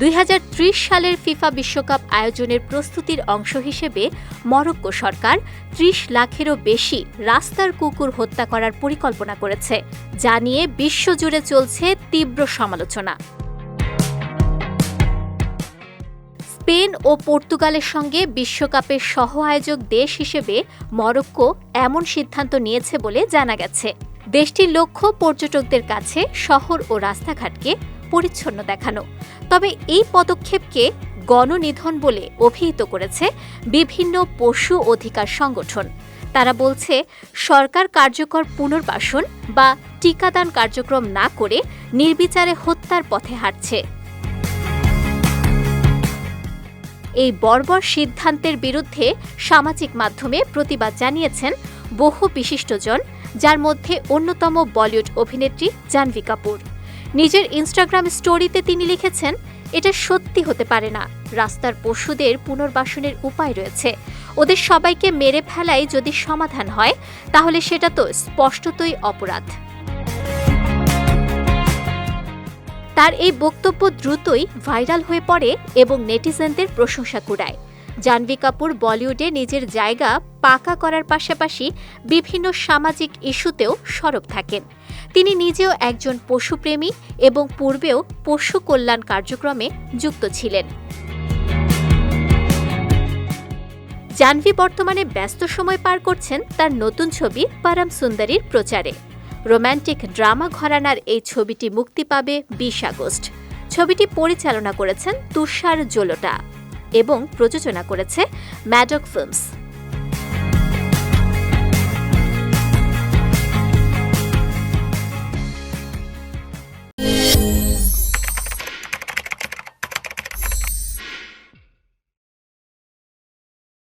দুই হাজার ত্রিশ সালের ফিফা বিশ্বকাপ আয়োজনের প্রস্তুতির অংশ হিসেবে মরক্কো সরকার ত্রিশ লাখেরও বেশি রাস্তার কুকুর হত্যা করার পরিকল্পনা করেছে, যা নিয়ে বিশ্বজুড়ে চলছে তীব্র সমালোচনা। স্পেন ও পর্তুগালের সঙ্গে বিশ্বকাপের সহ আয়োজক দেশ হিসেবে মরক্কো এমন সিদ্ধান্ত নিয়েছে বলে জানা গেছে। দেশটির লক্ষ্য পর্যটকদের কাছে শহর ও রাস্তাঘাটকে পরিচ্ছন্ন দেখানো। তবে এই পদক্ষেপকে গণনিধন বলে অভিহিত করেছে বিভিন্ন পশু অধিকার সংগঠন। তারা বলছে, সরকার কার্যকর পুনর্বাসন বা টিকাদান কার্যক্রম না করে নির্বিচারে হত্যার পথে হাঁটছে। এই বর্বর সিদ্ধান্তের বিরুদ্ধে সামাজিক মাধ্যমে প্রতিবাদ জানিয়েছেন বহু বিশিষ্টজন, যার মধ্যে অন্যতম বলিউড অভিনেত্রী জাহ্নবী কাপুর। নিজের ইনস্টাগ্রাম স্টোরিতে তিনি লিখেছেন, এটা সত্যি হতে পারে না। রাস্তার পশুদের পুনর্বাসনের উপায় রয়েছে। ওদের সবাইকে মেরে ফেলাই যদি সমাধান হয়, তাহলে সেটা তো স্পষ্টতই অপরাধ। তার এই বক্তব্য দ্রুতই ভাইরাল হয়ে পড়ে এবং নেটিজেনদের প্রশংসা কুড়ায়। জাহ্নবী কাপুর বলিউডে নিজের জায়গা পাকা করার পাশাপাশি বিভিন্ন সামাজিক ইস্যুতেও সরব থাকেন। তিনি নিজেও একজন পশুপ্রেমী এবং পূর্বেও পশু কল্যাণ কার্যক্রমে যুক্ত ছিলেন। জাহ্নবী বর্তমানে ব্যস্ত সময় পার করছেন তার নতুন ছবি পারাম সুন্দরীর প্রচারে। রোম্যান্টিক ড্রামা ঘরানার এই ছবিটি মুক্তি পাবে বিশ আগস্ট। ছবিটি পরিচালনা করেছেন তুষার জোলোটা। এবং প্রযোজনা করেছে ম্যাডক ফিল্মস